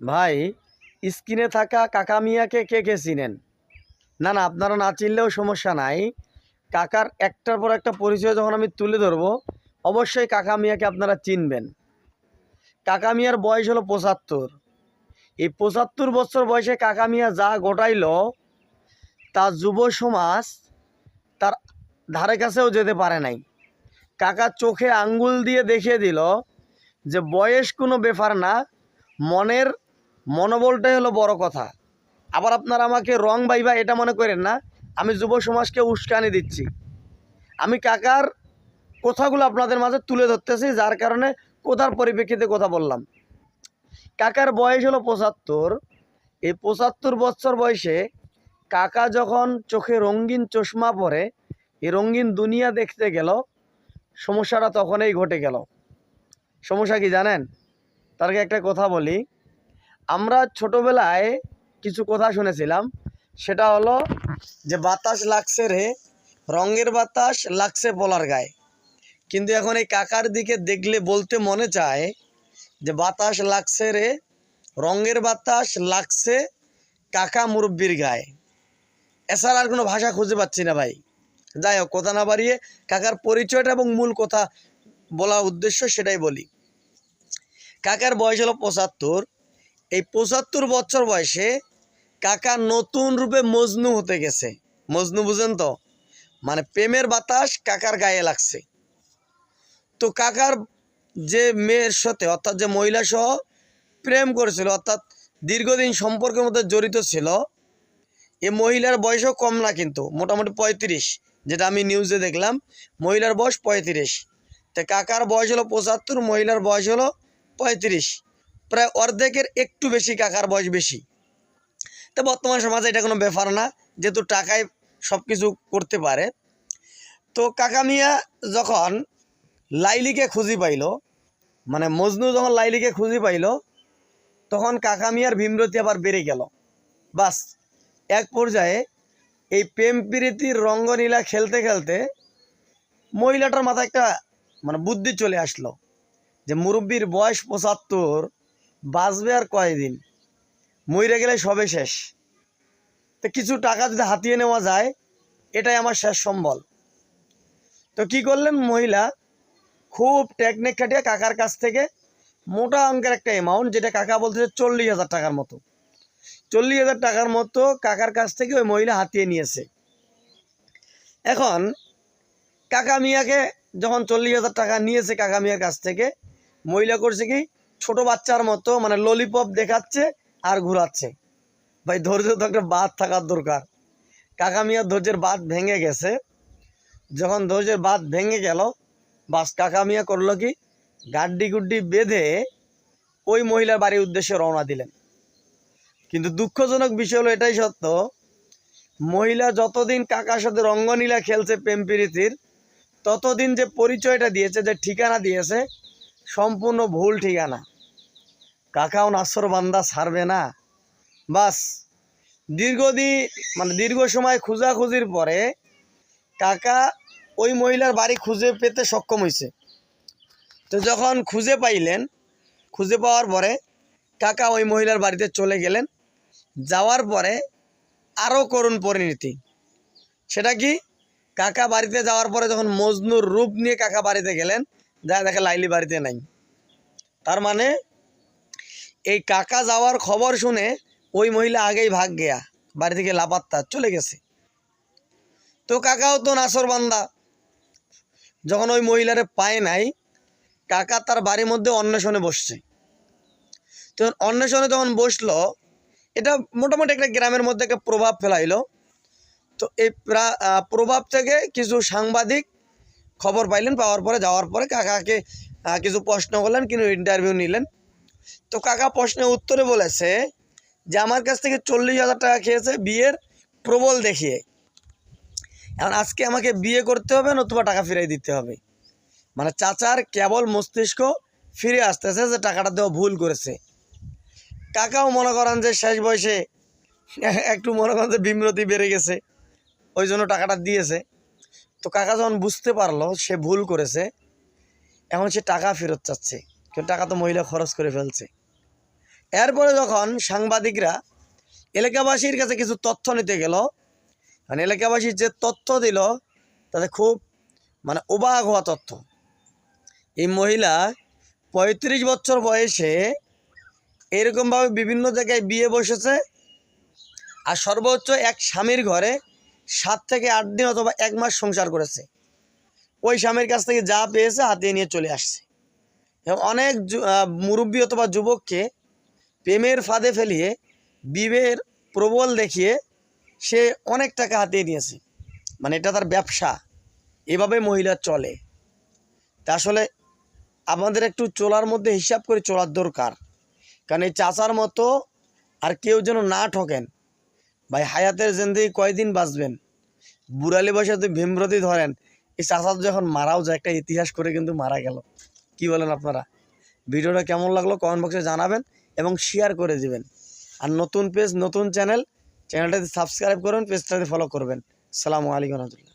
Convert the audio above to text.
ভাই স্ক্রিনে থাকা কাকা মিয়াকে কে কে চিনেন? না না, আপনারা না চিনলেও সমস্যা নাই। কাকার একটার পর একটা পরিচয় যখন আমি তুলে ধরবো, অবশ্যই কাকা মিয়াকে আপনারা চিনবেন। কাকা মিয়ার বয়স হলো পঁচাত্তর। এই পঁচাত্তর বছর বয়সে কাকা মিয়া যা গোটাইল তা যুব সমাজ তার ধারে কাছেও যেতে পারে নাই। কাকা চোখে আঙ্গুল দিয়ে দেখিয়ে দিল যে বয়স কোনো ব্যাপার না, মনের মনোবলটাই হলো বড় কথা। আবার আপনারা আমাকে রং বাইবা এটা মনে করেন না, আমি যুব সমাজকে উস্কানি দিচ্ছি। আমি কাকার কথাগুলো আপনাদের মাঝে তুলে ধরতেছি, যার কারণে কোথার পরিপ্রেক্ষিতে কথা বললাম। কাকার বয়স হলো পঁচাত্তর। এই পঁচাত্তর বছর বয়সে কাকা যখন চোখে রঙিন চশমা পরে, এই রঙিন দুনিয়া দেখতে গেল, সমস্যাটা তখনই ঘটে গেল। সমস্যা কি জানেন? তার আগে একটা কথা বলি। আমরা ছোটবেলায় কিছু কথা শুনেছিলাম। সেটা হলো যে বাতাস লাগছে রে, রঙের বাতাস লাগছে বলার গায়ে। কিন্তু এখন এই কাকার দিকে দেখলে বলতে মনে চায় যে বাতাস লাগছে রে, রঙের বাতাস লাগছে কাকা মুরব্বির গায়ে। এছাড়া আর কোনো ভাষা খুঁজে পাচ্ছি না ভাই। যাই হোক, কথা না বাড়িয়ে কাকার পরিচয়টা এবং মূল কথা বলা উদ্দেশ্য সেটাই বলি। কাকার বয়স হলো পঁচাত্তর এই পঁচাত্তর বছর বয়সে কাকা নতুন রূপে মজনু হতে গেছে। মজনু বুঝেন তো? মানে প্রেমের বাতাস কাকার গায়ে লাগছে। তো কাকার যে মেয়ের সাথে, অর্থাৎ যে মহিলা সহ প্রেম করেছিল, অর্থাৎ দীর্ঘদিন সম্পর্কের মধ্যে জড়িত ছিল, এ মহিলার বয়সও কম না কিন্তু, মোটামুটি পঁয়ত্রিশ, যেটা আমি নিউজে দেখলাম, মহিলার বয়স পঁয়ত্রিশ। তো কাকার বয়স হলো পঁচাত্তর, মহিলার বয়স হলো পঁয়ত্রিশ। প্রায় অর্ধেকের একটু বেশি কাকার বয়স বেশি। তো বর্তমান সমাজে এটা কোনো ব্যাপার না, যেহেতু টাকায় সব কিছু করতে পারে। তো কাকা মিয়া যখন লাইলিকে খুঁজি পাইল মানে মজনু যখন লাইলিকে খুঁজি পাইল, তখন কাকা মিয়ার ভীমরতি আবার বেড়ে গেল। বাস, এক পর্যায়ে এই প্রেম প্রীতির রঙ্গনীলা খেলতে খেলতে মহিলাটার মাথায় একটা মানে বুদ্ধি চলে আসলো যে মুরব্বীর বয়স পঁচাত্তর বাঁচবে আর কয়দিন? মইরে গেলে সবে শেষ। তো কিছু টাকা যদি হাতিয়ে নেওয়া যায়, এটাই আমার শেষ সম্বল। তো কি করলেন মহিলা? খুব টেকনিক খাটিয়ে কাকার কাছ থেকে মোটা অঙ্কের একটা অ্যামাউন্ট যেটা কাকা বলতেছে চল্লিশ হাজার টাকার মতো। চল্লিশ হাজার টাকার মতো কাকার কাছ থেকে ওই মহিলা হাতিয়ে নিয়েছে। এখন কাকা মিয়াকে যখন চল্লিশ হাজার টাকা নিয়েছে কাকা মিয়ার কাছ থেকে, মহিলা করছে কি? ছোট বাচ্চার মতো মানে ললিপপ দেখাচ্ছে আর ঘোরাচ্ছে। ভাই, ধৈর্য তো একটা বাদ থাকার দরকার। কাকা মিয়ার ধৈর্যের বাদ ভেঙে গেছে। যখন ধৈর্যের বাদ ভেঙে গেল, বাস কাকা মিয়া করল কি? গাড্ডি গুড্ডি বেঁধে ওই মহিলার বাড়ির উদ্দেশ্যে রওনা দিলেন। কিন্তু দুঃখজনক বিষয় হলো এটাই সত্য, মহিলা যতদিন কাকার সাথে রঙ্গনীলা খেলছে প্রেম প্রীতির, ততদিন যে পরিচয়টা দিয়েছে, যে ঠিকানা দিয়েছে সম্পূর্ণ ভুল ঠিকানা। কাকাও নাসর বান্দা ছাড়বে না। বাস দীর্ঘদিন মানে দীর্ঘ সময় খোঁজাখুঁজির পরে কাকা ওই মহিলার বাড়ি খুঁজে পেতে সক্ষম হয়েছে তো যখন খুঁজে পাইলেন, খুঁজে পাওয়ার পরে কাকা ওই মহিলার বাড়িতে চলে গেলেন। যাওয়ার পরে আরও করুণ পরিণতি। সেটা কি? কাকা বাড়িতে যাওয়ার পরে যখন মজনুর রূপ নিয়ে কাকা বাড়িতে গেলেন যা দেখে লাইলি বাড়িতে নাই। তার মানে এই কাকা যাওয়ার খবর শুনে ওই মহিলা আগেই ভাগ গেয়া, বাড়ি থেকে লাপাত্তা চলে গেছে। তো কাকাও তো নাসর বান্দা। যখন ওই মহিলারে পায় নাই, কাকা তার বাড়ির মধ্যে অন্বেষণে বসছে। তখন অন্বেষণে যখন বসল, এটা মোটামুটি একটা গ্রামের মধ্যে একটা প্রভাব ফেলাইলো। তো এই প্রা- প্রভাব থেকে কিছু সাংবাদিক খবর পাইলেন, পাওয়ার পরে, যাওয়ার পরে কাকাকে কিছু প্রশ্ন করলেন কিন্তু ইন্টারভিউ নিলেন। তো কাকা প্রশ্নের উত্তরে বলেছে যে, আমার কাছ থেকে চল্লিশ হাজার টাকা খেয়েছে বিয়ের প্রবল দেখিয়ে। এখন আজকে আমাকে বিয়ে করতে হবে, নতুবা টাকা ফিরিয়ে দিতে হবে। মানে চাচার কেবল মস্তিষ্ক ফিরে আসতেছে যে, টাকাটা দেওয়া ভুল করেছে। কাকাও মনে করেন যে, শেষ বয়সে একটু মনে করেন যে, বিমরতি বেড়ে গেছে। ওই জন্য টাকাটা দিয়েছে। তো কাকা যখন বুঝতে পারল সে ভুল করেছে, এখন সে টাকা ফেরত চাচ্ছে কিন্তু টাকা তো মহিলা খরচ করে ফেলছে। এরপরে যখন সাংবাদিকরা এলাকাবাসীর কাছে কিছু তথ্য নিতে গেল মানে এলাকাবাসীর যে তথ্য দিল, তাতে খুব মানে অবাক হওয়া তথ্য। এই মহিলা পঁয়ত্রিশ বছর বয়সে এরকমভাবে বিভিন্ন জায়গায় বিয়ে বসেছে, আর সর্বোচ্চ এক স্বামীর ঘরে সাত থেকে আট দিন অথবা এক মাস সংসার করেছে। ওই স্বামীর কাছ থেকে যা পেয়েছে হাতিয়ে নিয়ে চলে আসছে। এবং অনেক মুরব্বী অথবা যুবককে প্রেমের ফাঁদে ফেলিয়ে, বিবের প্রবল দেখিয়ে সে অনেক টাকা হাতিয়ে নিয়েছে। মানে এটা তার ব্যবসা। এভাবে মহিলা চলে। তা আসলে আমাদের একটু চলার মধ্যে হিসাব করে চলার দরকার। কারণ এই চাচার মতো আর কেউ যেন না ঠকেন। ভাই হায়াতের জেন্দি কয়দিন বাঁচবেন? বুড়ালি বসে তুই ভীমরতি ধরেন, এই চাষা যখন মারাও যায়, একটা ইতিহাস করে কিন্তু মারা গেল। কি বলেন আপনারা? ভিডিওটা কেমন লাগল কমেন্ট বক্সে জানাবেন এবং শেয়ার করে দিবেন। আর নতুন পেজ নতুন চ্যানেল চ্যানেলটাতে সাবস্ক্রাইব করুন পেজটাতে ফলো করবেন। সালামু আলাইকুম রহমতুল্লাহ।